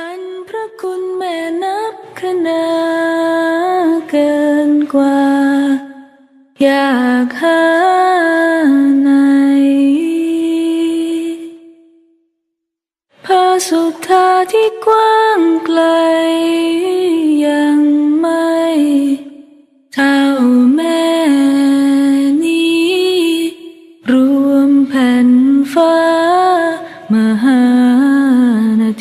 อันพระคุณแม่นับคณาเกินกว่า อยากหาไหนพระสุธาที่กว้างไกลยังไม่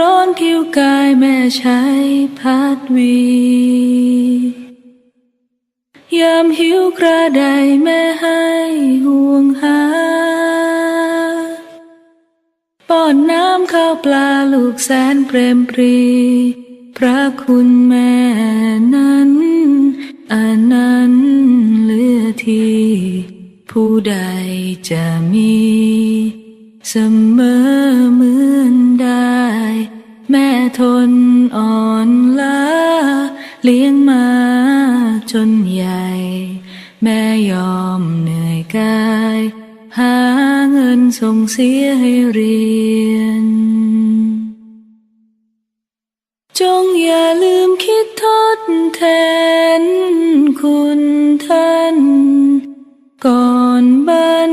ร้อนผิวกายแม่ใช้พัดวี ยามหิวกระไดแม่ให้ห่วงหา ป้อนน้ำข้าวปลาลูกแสนเปรมปรี พระคุณแม่นั้นอันนั้นเหลือที่ผู้ใดจะมี เสมอ ทนอ่อนล้าเลี้ยงมาจนใหญ่ แม่ยอมเหนื่อยกาย หาเงินส่งเสียให้เรียน จงอย่าลืมคิดทดแทนคุณท่าน ก่อนบรร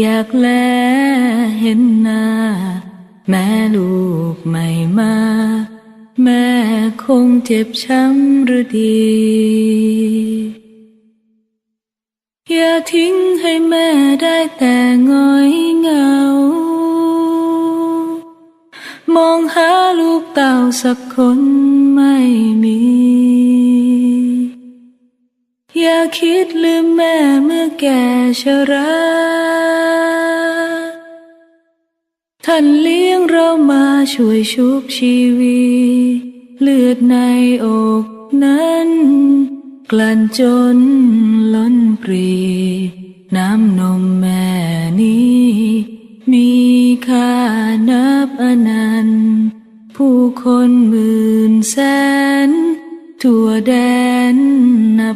อยากแลเห็นหน้า แม่ลูกไม่มา แม่คงเจ็บช้ำหรือดี อย่าทิ้งให้แม่ได้แต่ง้อยเหงามองหาลูกเต่าสักคนไม่มีาคิดลืมแม่เมื่อแก่ชราท่านเลี้ยงเรามาช่วยชุบชีวีเลือดในอกนั้น กลั่นจนล้นปรี น้ำนมแม่นี้ มีค่านับอนันต์ ผู้คนหมื่นแสน ทั่วแดน